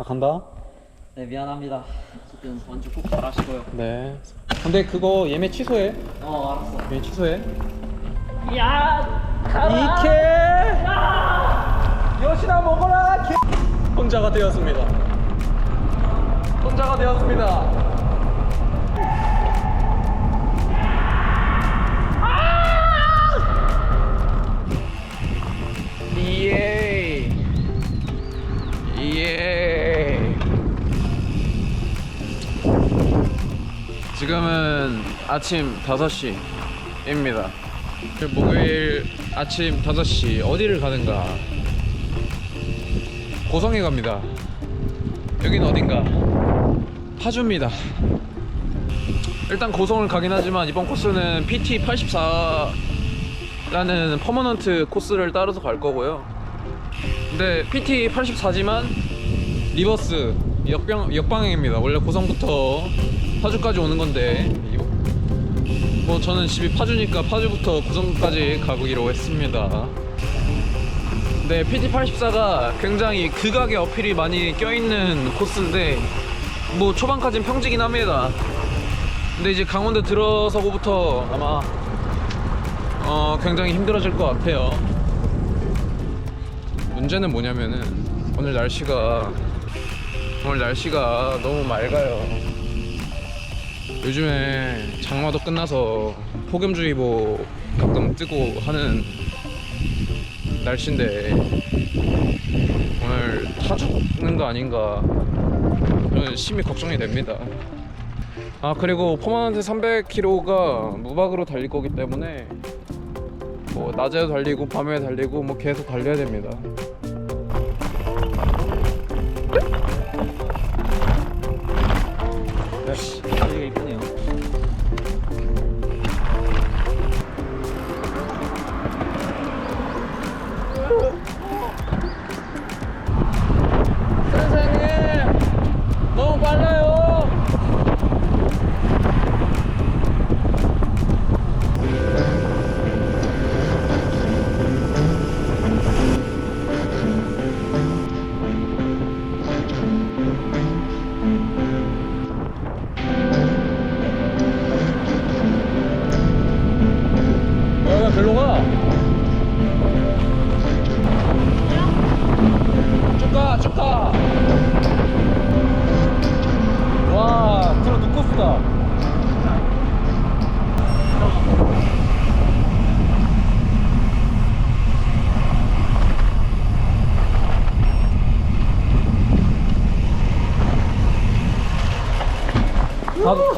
나 간다. 네 미안합니다. 어쨌든 완주 꼭 잘하시고요. 네. 근데 그거 예매 취소해. 어 알았어. 예매 취소해. 야 이케! 여시나 먹어라! 개... 혼자가 되었습니다. 혼자가 되었습니다. 예. 예. 지금은 아침 5시입니다. 목요일 아침 5시 어디를 가는가? 고성에 갑니다. 여긴 어딘가? 파주입니다. 일단 고성을 가긴 하지만 이번 코스는 PT 84라는 퍼머넌트 코스를 따라서 갈 거고요. 근데 PT 84지만 리버스 역병, 역방향입니다. 원래 고성부터 파주까지 오는 건데 뭐 저는 집이 파주니까 파주부터 고성까지 가보기로 했습니다. 네, PT84가 굉장히 극악의 어필이 많이 껴있는 코스인데 뭐 초반까지는 평지긴 합니다. 근데 이제 강원도 들어서고부터 아마 어, 굉장히 힘들어질 것 같아요. 문제는 뭐냐면은 오늘 날씨가 오늘 날씨가 너무 맑아요. 요즘에 장마도 끝나서 폭염주의보 가끔 뜨고 하는 날씨인데 오늘 타 죽는 거 아닌가 저는 심히 걱정이 됩니다. 아 그리고 퍼머넌트 300km가 무박으로 달릴 거기 때문에 뭐 낮에도 달리고 밤에 달리고 뭐 계속 달려야 됩니다.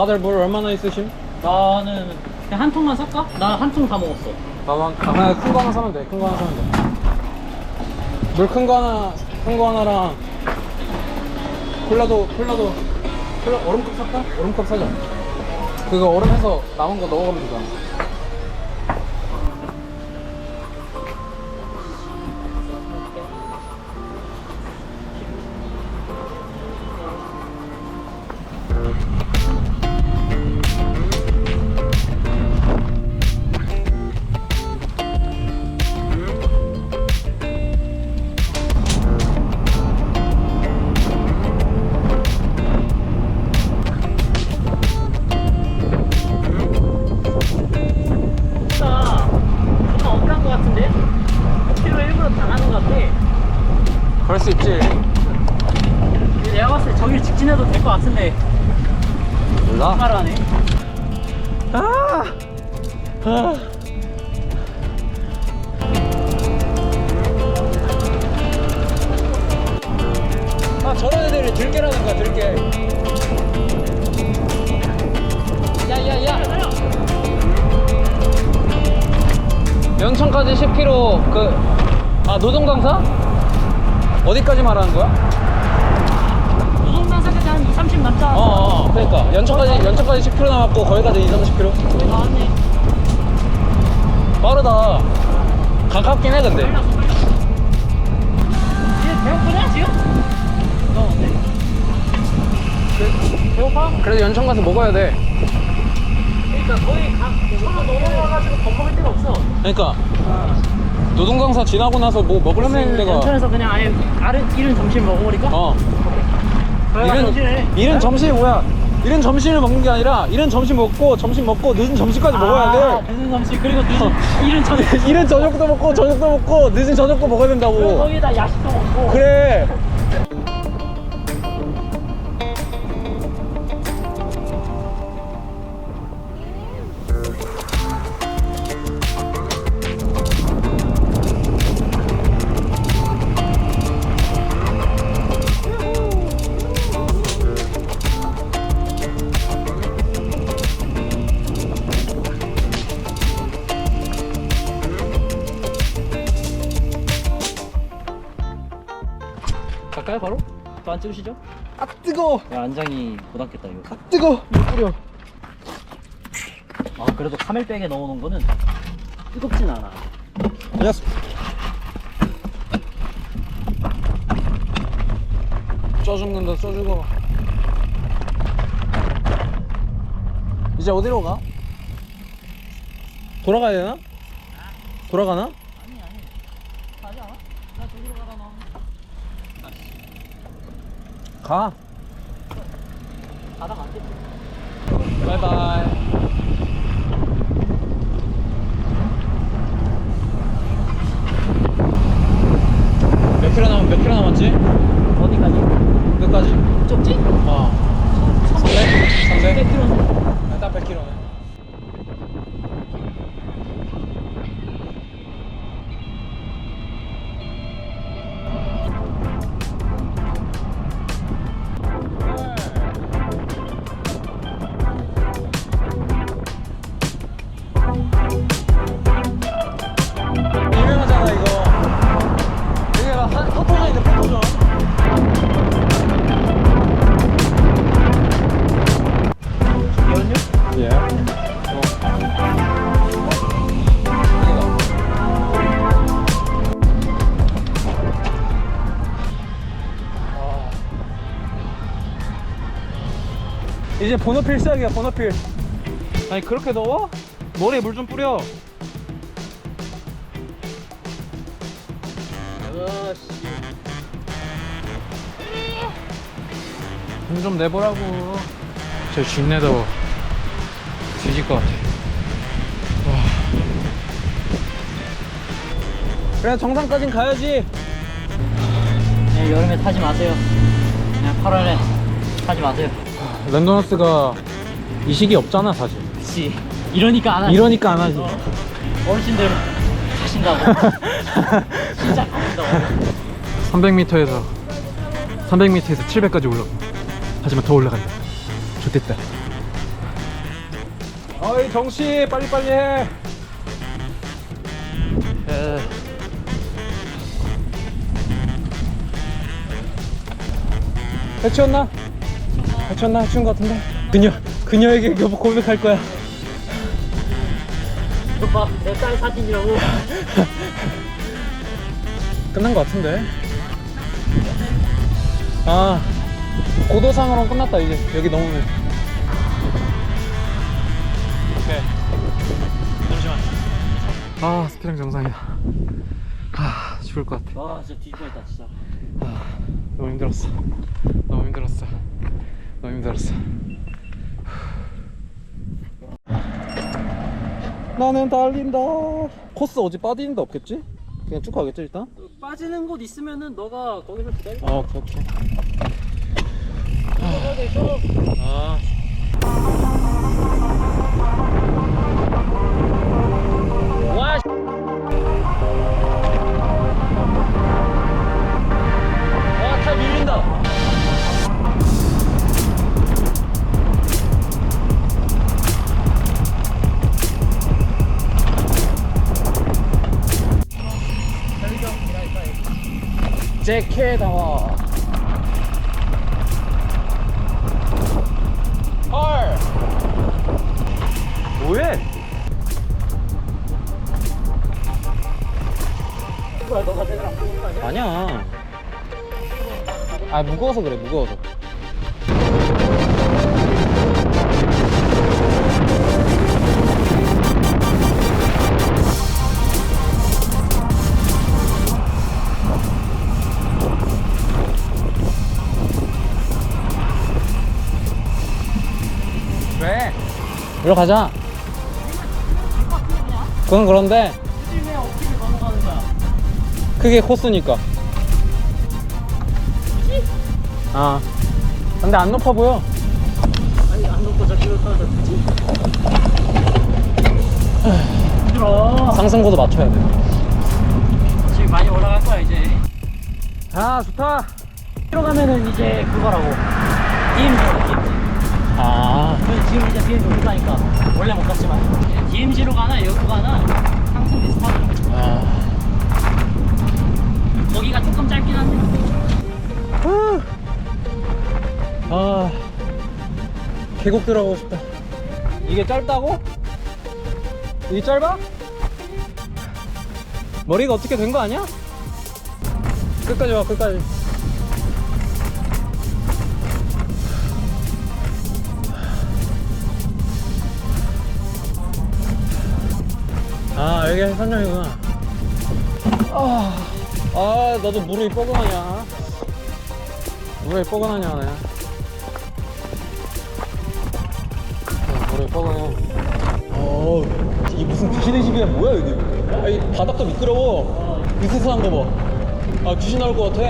다, 다들 물 얼마나 있으심? 나는 그냥 한 통만 살까? 나 한 통 다 먹었어. 한, 아, 그냥 큰거 하나 사면 돼. 큰 거 하나 사면 돼. 물 큰 거 하나, 큰 거 하나랑 콜라도, 콜라도, 콜라 얼음컵 살까? 얼음컵 사자. 그거 얼음해서 남은 거 넣어가면 되잖아. 몰라. 말하네. 아! 아! 아, 저런 애들이 들깨라는 거야, 들깨. 야야야 연천까지 10km 그 아 노동강사? 어디까지 말하는 거야? 노동단사까지 한 2, 30 남자. 어, 어 그러니까 연천까지 연천까지 10km 남았고 거기까지 2, 30km 거의 나왔네. 빠르다 가깝긴 해 근데 얘 배고프냐 지금? 너 어때? 배고파? 그래도 연천 가서 먹어야 돼 그러니까 거의 가, 서로 넘어가가지고 밥 먹을 데가 없어. 그러니까 노동강사 지나고 나서 뭐 먹을 수 있는 데가 연천에서 그냥 아예 다른 이른 점심 먹어버릴까? 어 이른 이른 점심이 뭐야? 이른 점심을 먹는 게 아니라 이른 점심 먹고 점심 먹고 늦은 점심까지 먹어야 돼. 아, 늦은 점심 그리고 늦은 이른 저녁 이른 저녁도 먹고 저녁도 먹고 늦은 저녁도 먹어야 된다고. 거기다 야식도 먹고 그래. 찍으시죠? 아 뜨거. 야 안장이 고닫겠다 이거 아 뜨거. 물 뿌려. 아 그래도 카멜백에 넣어놓은 거는 뜨겁진 않아 예스. 쪄 죽는다, 쪄 죽어. 이제 어디로 가? 돌아가야 되나? 돌아가나? 아니 아니 가지 않아? 나 저기로 가다 놔 가. 가다가 안 됐지 바이바이. 몇 킬로 남, 몇 킬로 남았지? 어디까지? 끝까지. 좁지? 어. 300? 300? 100km 딱 100km 이제 번호필 시작이야 번호필. 아니 그렇게 더워? 머리에 물 좀 뿌려. 돈 좀 내보라고. 저 쥐내 더워. 뒤질 것 같아. 와. 그래 정상까진 가야지. 네, 여름에 타지 마세요. 그냥 8월에 타지 마세요 랜더너스가 이 시기 없잖아 사실. 그치. 이러니까 안 하지. 이러니까 안 하지. 어, 어르신들 하신다고. 진짜 가신다고. 300m에서 300m에서 700까지 올라가 하지만 더 올라간다. 좋됐다. 어이 정씨 빨리빨리 해. 해치웠나? 해치웠나? 해치운 것 같은데? 그녀 그녀에게 여보 고백할 거야. 오빠 내딸 사진이라고? 끝난 것 같은데? 아 고도상으로는 끝났다 이제. 여기 넘으면 오케이. 잠시만. 아 스피랑 정상이다. 아 죽을 것 같아. 와 진짜 뒤집어졌다 진짜. 아, 너무 힘들었어. 너무 힘들었어 너무 힘들었어 나는 달린다 코스 어디 빠지는 데 없겠지? 그냥 쭉 가겠지 일단? 빠지는 곳 있으면은 너가 거기서 기다려 아 오케이 오케이 거기 있어 아. 제케다. 헐. 뭐해? 아니야. 아 무거워서 그래 무거워서. 일로 가자. 그건 그런데 굳이 왜 어필을 넘어가는 거야? 그게 코스니까. 아. 근데 안 높아 보여. 아니 안 놓고 저기로 떨어져 굳이? 들어 상승고도 맞춰야 돼. 지금 많이 올라갈 거야 이제 아, 좋다. 뒤로 가면은 이제 그거라고 DMZ 아. 그래서 지금 이제 DMZ 올라니까 원래 못 갔지만 DMZ로 가나 여기로 가나 항상 비슷하더라고 아. 거기가 조금 짧긴 한데 아. 계곡 들어가고 싶다. 이게 짧다고? 이게 짧아? 머리가 어떻게 된 거 아니야? 끝까지 와, 끝까지. 아, 여기 선정이구나. 아, 아, 나도 무릎이 뻐근하냐. 무릎이 뻐근하냐, 네. 무릎이 뻐근해. 어우, 이게 무슨 귀신의 집이야, 뭐야, 여기. 아, 이 바닥도 미끄러워. 으스스한 거 봐. 아, 귀신 나올 것 같아.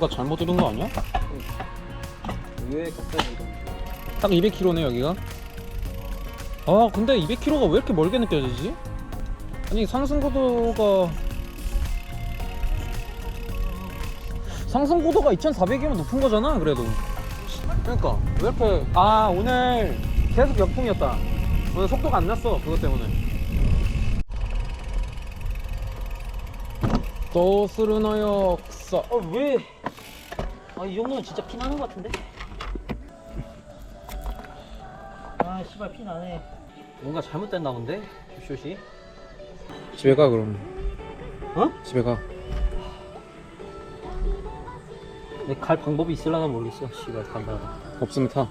뭔가 잘못 들은 거 아니야? 왜 갑자기 이런 딱 200km네 여기가. 아 근데 200km가 왜 이렇게 멀게 느껴지지? 아니 상승고도가 상승고도가 2,400이면 높은 거잖아 그래도. 그러니까 왜 이렇게 아 오늘 계속 역풍이었다. 오늘 속도가 안 났어 그것 때문에. 도스르나요 역사. 어 왜? 아 이 정도면 진짜 피 나는 것 같은데? 아 씨발 피 나네 뭔가 잘못됐나 본데? 슛이? 집에 가 그럼. 어? 집에 가. 근데 갈 방법이 있을라나 모르겠어 씨발 간다 없으면 타.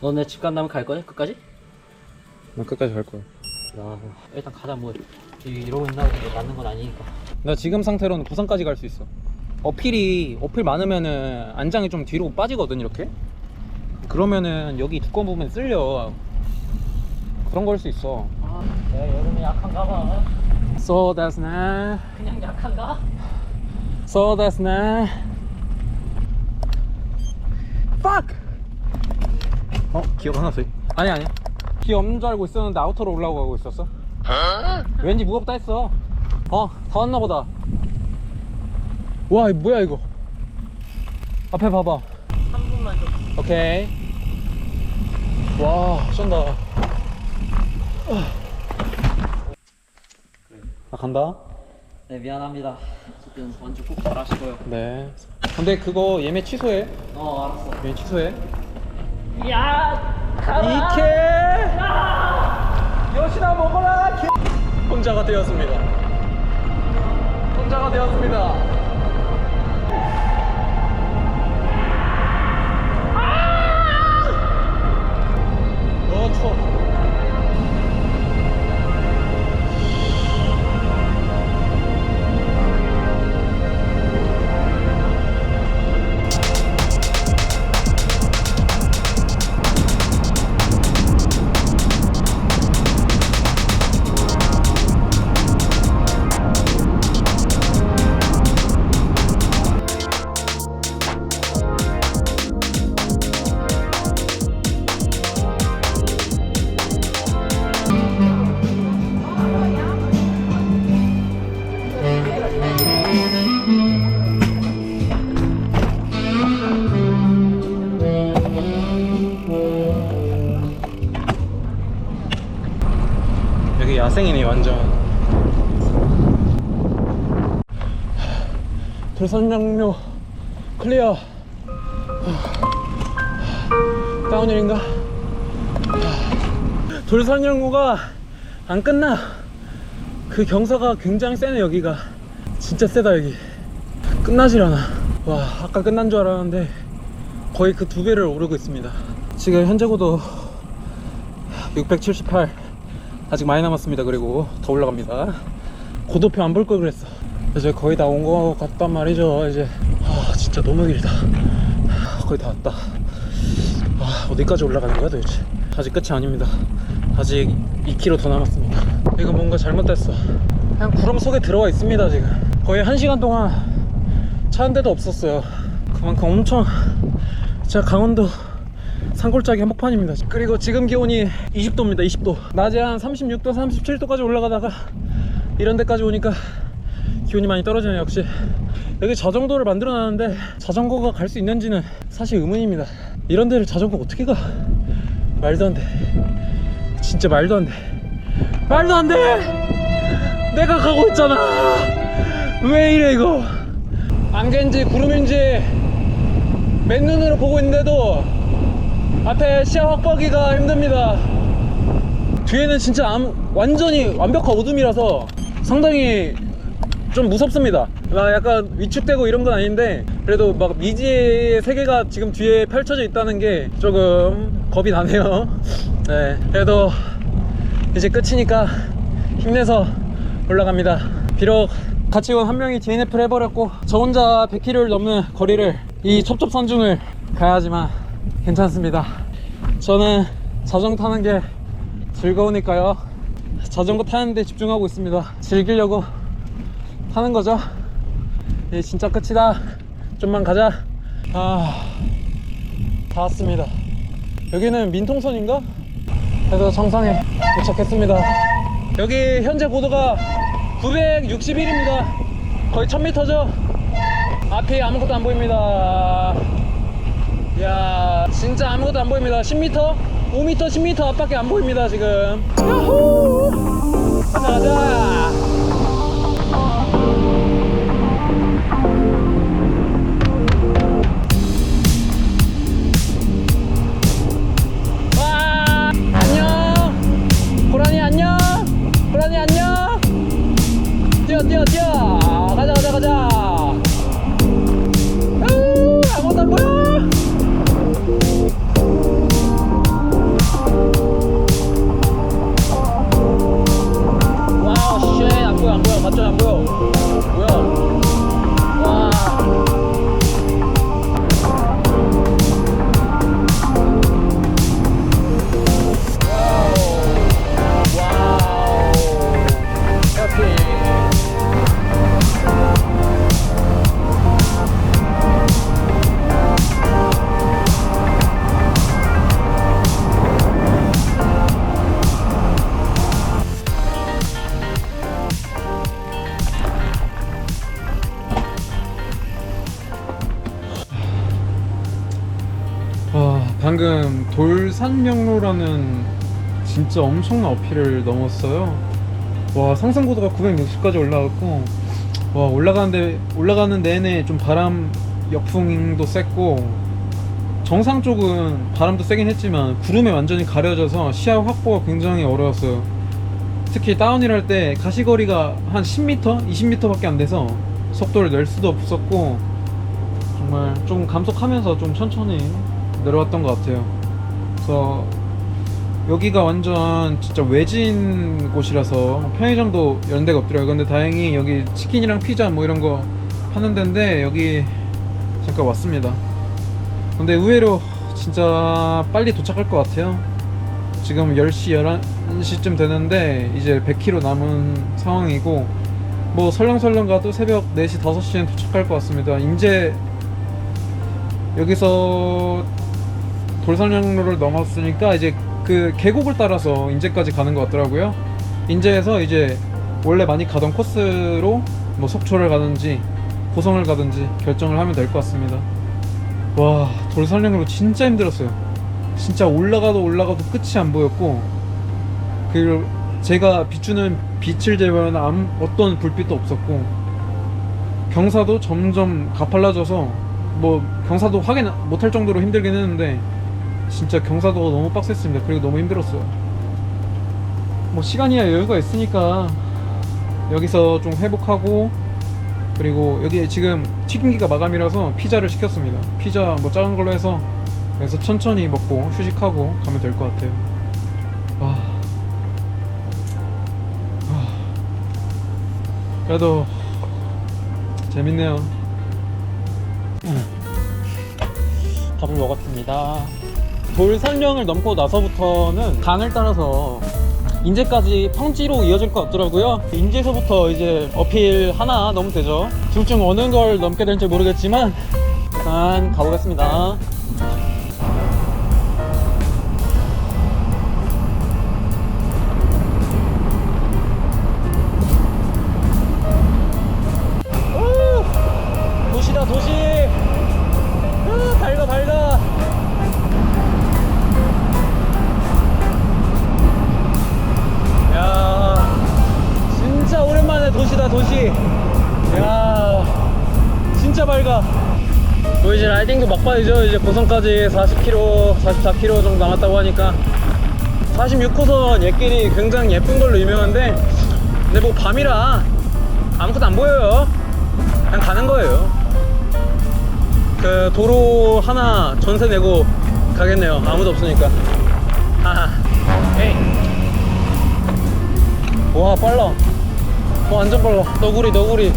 너내 집 간다면 갈 거냐 끝까지? 난 끝까지 갈 거야. 야 일단 가자 뭐 이- 이러고 있나 고 맞는 건 아니니까 나 지금 상태로는 부산까지 갈 수 있어. 어필이 어필 많으면은 안장이 좀 뒤로 빠지거든 이렇게. 그러면은 여기 두꺼운 부분에 쓸려. 그런 걸 수 있어. 아 내가 여름에 약한가 봐 So that's not. 그냥 약한가? So that's not. Fuck. 어 기억 하나 더. 아니 아니. 기 없는 줄 알고 있었는데 아우터로 올라가고 있었어. 왠지 무겁다 했어. 어, 다 왔나 보다. 와, 이 뭐야 이거? 앞에 봐봐. 3분만 좀 오케이. 와, 쩐다. 나 간다. 네 미안합니다 어쨌든 완주 꼭 잘하시고요 네. 근데 그거 예매 취소해. 어 알았어 예매 취소해. 야 이케! 여시나 먹어라! 개... 혼자가 되었습니다. 혼자가 되었습니다. 어, 추워. 갓생이네 완전. 돌산장로 클리어. 다운힐인가? 돌산장로가 안 끝나. 그 경사가 굉장히 세네 여기가. 진짜 세다 여기. 끝나질 않아 와 아까 끝난 줄 알았는데 거의 그 두 배를 오르고 있습니다. 지금 현재 고도 678 아직 많이 남았습니다. 그리고 더 올라갑니다. 고도표 안 볼 걸 그랬어. 이제 거의 다온거 같단 말이죠. 이제 아 진짜 너무 길다. 거의 다 왔다. 아 어디까지 올라가는 거야 도대체? 아직 끝이 아닙니다. 아직 2km 더 남았습니다. 이거 뭔가 잘못됐어. 그냥 구름 속에 들어와 있습니다 지금. 거의 1시간 동안 차 한 대도 없었어요. 그만큼 엄청 진짜 강원도 산골짜기 한복판입니다. 그리고 지금 기온이 20도입니다 20도. 낮에 한 36도 37도까지 올라가다가 이런 데까지 오니까 기온이 많이 떨어지네요 역시. 여기 자전거를 만들어 놨는데 자전거가 갈 수 있는지는 사실 의문입니다. 이런 데를 자전거 어떻게 가? 말도 안돼. 진짜 말도 안돼. 말도 안돼! 내가 가고 있잖아! 왜 이래 이거? 안개인지 구름인지 맨눈으로 보고 있는데도 앞에 시야 확보하기가 힘듭니다 뒤에는 진짜 암- 완전히 완벽한 어둠이라서 상당히 좀 무섭습니다. 막 약간 위축되고 이런 건 아닌데 그래도 막 미지의 세계가 지금 뒤에 펼쳐져 있다는 게 조금 겁이 나네요. 네, 그래도 이제 끝이니까 힘내서 올라갑니다. 비록 같이 온 한 명이 DNF를 해버렸고 저 혼자 100km를 넘는 거리를 이 첩첩산중을 가야 하지만 괜찮습니다. 저는 자전거 타는 게 즐거우니까요. 자전거 타는데 집중하고 있습니다. 즐기려고 타는 거죠. 이 진짜 끝이다. 좀만 가자. 아, 다 왔습니다. 여기는 민통선인가? 그래서 정상에 도착했습니다. 여기 현재 고도가 961입니다. 거의 1000m죠? 앞이 아무것도 안 보입니다. 야 진짜 아무것도 안 보입니다. 10m 5m 10m 앞밖에 안 보입니다 지금. 야호! 가자 가자 방금 돌산명로라는 진짜 엄청난 어필을 넘었어요. 와 상상 고도가 960까지 올라갔고 와 올라가는데 올라가는 내내 좀 바람 역풍도 셌고 정상 쪽은 바람도 세긴 했지만 구름에 완전히 가려져서 시야 확보가 굉장히 어려웠어요. 특히 다운힐 할 때 가시거리가 한 10m, 20m밖에 안 돼서 속도를 낼 수도 없었고 정말 좀 감속하면서 좀 천천히 내려왔던 것 같아요. 그래서 여기가 완전 진짜 외진 곳이라서 편의점도 이런 데가 없더라고요. 근데 다행히 여기 치킨이랑 피자 뭐 이런 거 파는 데인데 여기 잠깐 왔습니다. 근데 의외로 진짜 빨리 도착할 것 같아요. 지금 10시, 11시쯤 되는데 이제 100km 남은 상황이고 뭐 설렁설렁 가도 새벽 4시, 5시엔 도착할 것 같습니다. 이제 여기서 돌산역로를 넘었으니까 이제 그 계곡을 따라서 인제까지 가는 것 같더라고요. 인제에서 이제 원래 많이 가던 코스로 뭐 속초를 가든지 고성을 가든지 결정을 하면 될 것 같습니다. 와 돌산역로 진짜 힘들었어요. 진짜 올라가도 올라가도 끝이 안 보였고 그 제가 비추는 빛을 제외한 아무 어떤 불빛도 없었고 경사도 점점 가팔라져서 뭐 경사도 확인 못할 정도로 힘들긴 했는데 진짜 경사도가 너무 빡셌습니다. 그리고 너무 힘들었어요. 뭐 시간이야 여유가 있으니까 여기서 좀 회복하고 그리고 여기 지금 튀김기가 마감이라서 피자를 시켰습니다. 피자 뭐 작은 걸로 해서 그래서 천천히 먹고 휴식하고 가면 될 것 같아요. 와. 와. 그래도 재밌네요. 밥을 먹었습니다. 돌산령을 넘고 나서부터는 강을 따라서 인제까지 평지로 이어질 것 같더라고요. 인제에서부터 이제 어필 하나 넘으면 되죠. 둘 중 어느 걸 넘게 될지 모르겠지만 일단 가보겠습니다. 고성까지 40km 44km 정도 남았다고 하니까 46호선 옛길이 굉장히 예쁜 걸로 유명한데 근데 뭐 밤이라 아무것도 안 보여요. 그냥 가는 거예요. 그 도로 하나 전세 내고 가겠네요. 아무도 없으니까. 하하. 에이. 와 빨라. 와 완전 빨라. 너구리 너구리.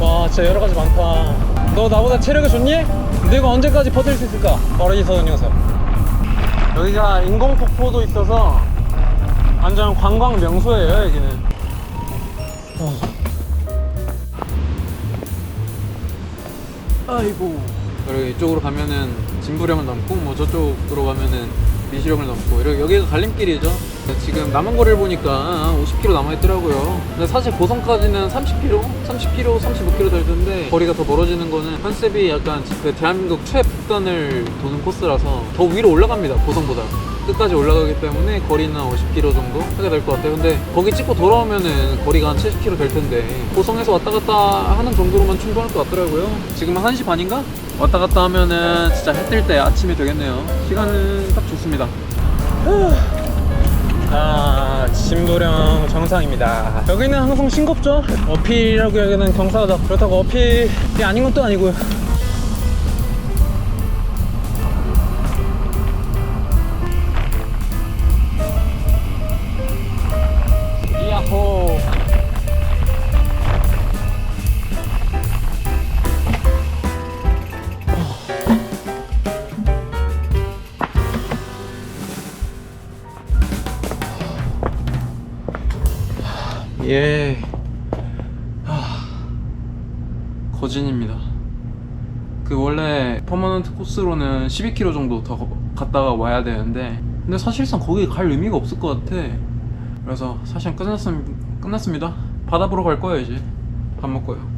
와 진짜 여러 가지 많다. 너 나보다 체력이 좋니? 내가 언제까지 버틸 수 있을까? 어린이서는 녀석 여기가 인공 폭포도 있어서 완전 관광 명소예요 여기는 어. 아이고 그리고 이쪽으로 가면은 진부령을 넘고 뭐 저쪽으로 가면은 미시령을 넘고 이렇게 여기가 갈림길이죠 지금 남은 거리를 보니까 50km 남아있더라고요. 근데 사실 고성까지는 30km? 30km, 35km 될 텐데 거리가 더 멀어지는 거는 컨셉이 약간 그 대한민국 최북단을 도는 코스라서 더 위로 올라갑니다 고성보다. 끝까지 올라가기 때문에 거리는 50km 정도 하게 될 것 같아요. 근데 거기 찍고 돌아오면은 거리가 한 70km 될 텐데 고성에서 왔다 갔다 하는 정도로만 충분할 것 같더라고요. 지금 한 1시 반인가? 왔다 갔다 하면은 진짜 해 뜰 때 아침이 되겠네요. 시간은 딱 좋습니다 아, 진부령 정상입니다. 여기는 항상 싱겁죠? 어필이라고 여기는 경사하다. 그렇다고 어필이 아닌 것도 아니고요. 거진입니다. 그 원래 퍼머넌트 코스로는 12km 정도 더 갔다가 와야 되는데 근데 사실상 거기 갈 의미가 없을 것 같아. 그래서 사실 끝났습니다. 바다 보러 갈 거예요 이제. 밥 먹고요.